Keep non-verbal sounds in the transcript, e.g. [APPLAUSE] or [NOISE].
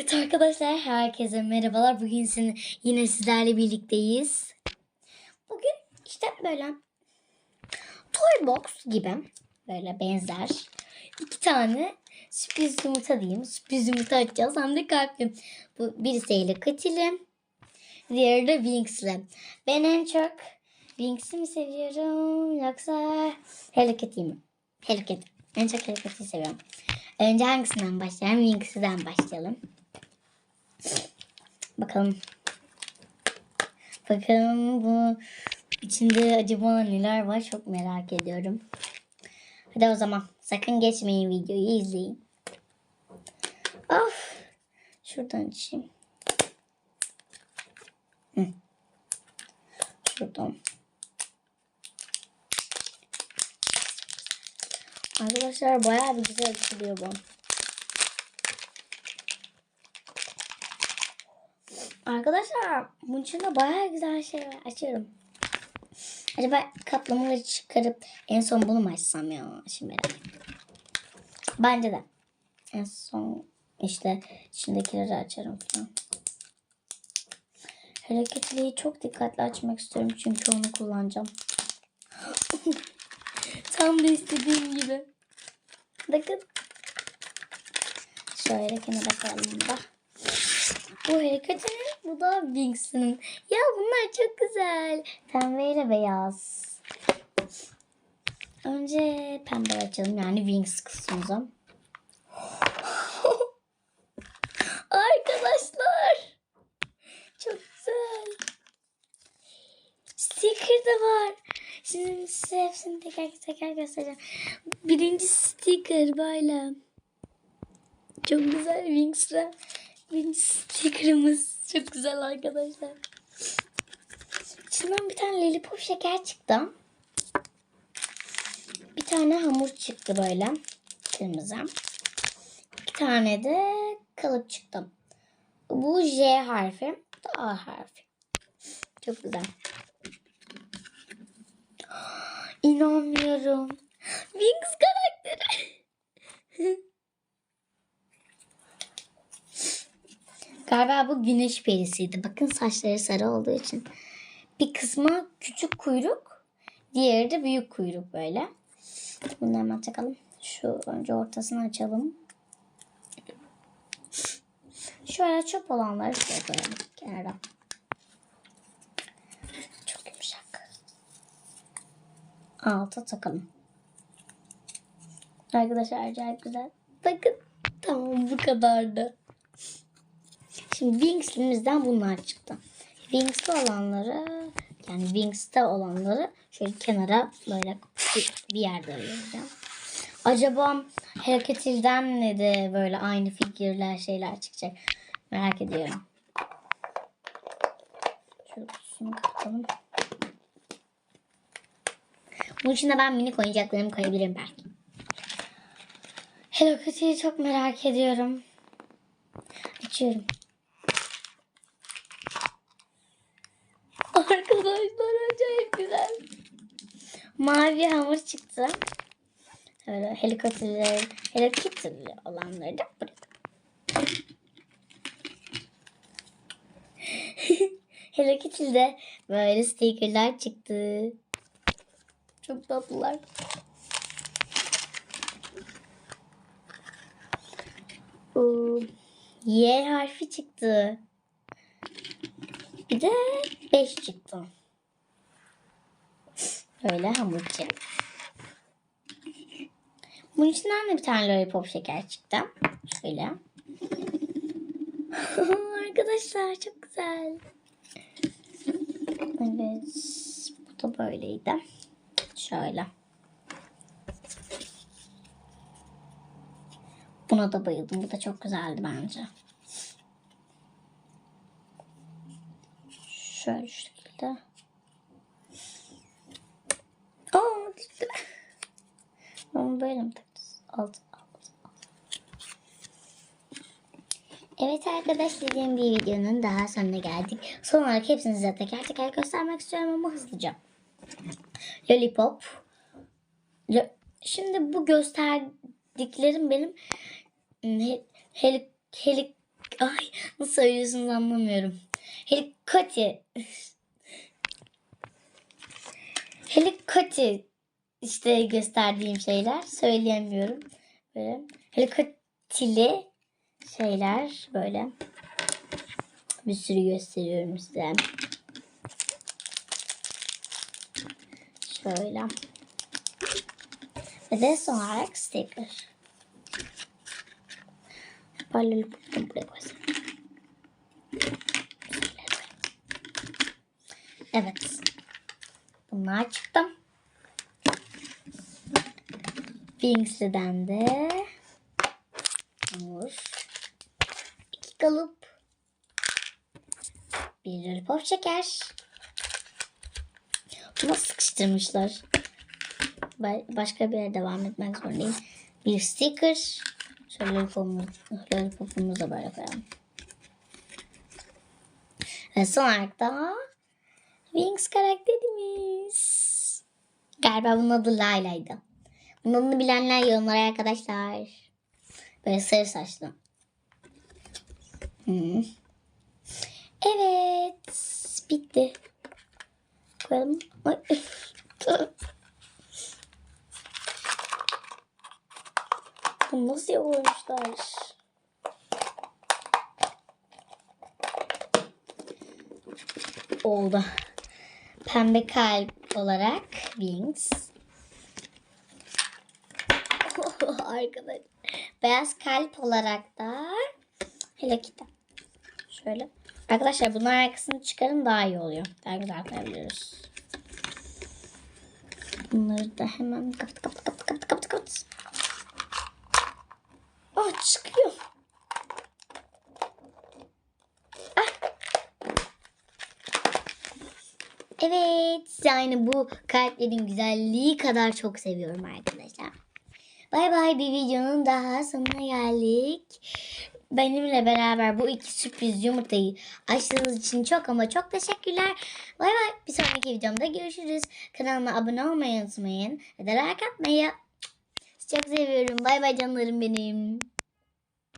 Evet arkadaşlar herkese merhabalar. Bugün sizin, yine sizlerle birlikteyiz. Bugün işte böyle toy box gibi böyle benzer iki tane sürpriz yumurta diyeyim. Sürpriz yumurta açacağız hem de kalpli. Bu birisi Hello Kitty'li. Diğeri de Winx'li. Ben en çok Winx'i mi seviyorum yoksa Hello mi? Hello. En çok Hello seviyorum. Önce hangisinden başlayalım? Winx'den başlayalım. Bakalım. Bakalım bu içinde acaba neler var çok merak ediyorum. Hadi o zaman sakın geçmeyin videoyu izleyin. Of. Şuradan. Hı. Şuradan. Arkadaşlar bayağı bir güzel açılıyor bu. Arkadaşlar bunun içinde bayağı güzel şey var. Açıyorum. Acaba kaplamaları çıkarıp en son bunu mu açsam ya? Şimdi. Bence de. En son işte içindekileri açarım falan. Hareketliği çok dikkatli açmak istiyorum çünkü onu kullanacağım. [LAUGHS] Tam da istediğim gibi. Bakın. Şöyle kenara koyalım da. Bu hareketinin, bu da Winx'in. Ya bunlar çok güzel. Pembe ile beyaz. Önce pembe açalım yani Wings kısmımıza. [LAUGHS] Arkadaşlar. Çok güzel. Sticker de var. Şimdi size hepsini teker teker göstereceğim. Birinci sticker böyle. Çok güzel Wings'le. Birinci sticker'ımız. Çok güzel arkadaşlar. İçinden bir tane lollipop şeker çıktı. Bir tane hamur çıktı böyle. Kırmızı. İki tane de kalıp çıktı. Bu J harfi. A harfi. Çok güzel. [GASPS] İnanmıyorum. [GASPS] Wings karakteri. [LAUGHS] Galiba bu güneş perisiydi. Bakın saçları sarı olduğu için. Bir kısmı küçük kuyruk. Diğeri de büyük kuyruk böyle. Bunu hemen takalım. Şu önce ortasını açalım. Şöyle çöp olanları şöyle koyalım kenara. Çok yumuşak. Alta takalım. Arkadaşlar acayip güzel. Bakın. Tamam bu kadardı. Şimdi Wings'limizden bunlar çıktı. Wings'li olanları yani Wings'te olanları şöyle kenara böyle bir yerde ayıracağım. Acaba Hareketil'den ne de böyle aynı figürler şeyler çıkacak. Merak ediyorum. Şöyle kutusunu kapatalım. Bunun içinde ben minik oyuncaklarımı koyabilirim belki. Hello Kitty'yi çok merak ediyorum. Açıyorum. Arkadaşlar acayip güzel. Mavi hamur çıktı. Böyle helikopterler, helikopter olanları da buraya. [LAUGHS] Hello böyle stickerlar çıktı. Çok tatlılar. Y harfi çıktı. Bir de 5 çıktı. Böyle hamurcu. Bunun içinden de bir tane lollipop şeker çıktı. Şöyle. [LAUGHS] Arkadaşlar çok güzel. Evet. Bu da böyleydi. Şöyle. Buna da bayıldım. Bu da çok güzeldi bence. Şöyle şu şekilde. Aa düştü. Ama böyle mi takacağız? Alt, alt, alt. Evet arkadaşlar dediğim bir videonun daha sonuna geldik. Son olarak hepsini size teker teker göstermek istiyorum ama hızlıca. Lollipop. Lo- Şimdi bu gösterdiklerim benim he- heli, heli, Ay nasıl söylüyorsunuz anlamıyorum. Helikoti. Helikoti işte gösterdiğim şeyler söyleyemiyorum. Böyle helikotili şeyler böyle. Bir sürü gösteriyorum size. Şöyle. Ve de son olarak sticker. Paralel buraya koysam. Evet. Bunlar çıktı. Bings'den de hamur. iki kalıp. Bir lollipop şeker. Bunu sıkıştırmışlar. Ba- Başka bir yere devam etmek zorundayım. Bir sticker. Şöyle lollipopumuzu da böyle koyalım. Ve son olarak da Wings karakterimiz. Galiba bunun adı Layla'ydı. Bunun adını bilenler yorumlara arkadaşlar. Böyle sarı saçlı. Hmm. Evet. Bitti. Koyalım. Bunu nasıl yapmışlar? Oldu. Pembe kalp olarak Wings. [LAUGHS] Arkadaş. Beyaz kalp olarak da Hello Kitty. Şöyle. Arkadaşlar bunun arkasını çıkarın daha iyi oluyor. Daha güzel koyabiliriz. Bunları da hemen kapat kapat kapat kapat kapat kapat. Ah çıkıyor. Evet yani bu kalplerin güzelliği kadar çok seviyorum arkadaşlar. Bay bay bir videonun daha sonuna geldik. Benimle beraber bu iki sürpriz yumurtayı açtığınız için çok ama çok teşekkürler. Bay bay. Bir sonraki videomda görüşürüz. Kanalıma abone olmayı unutmayın. Ve de like atmayı. Çok seviyorum. Bay bay canlarım benim.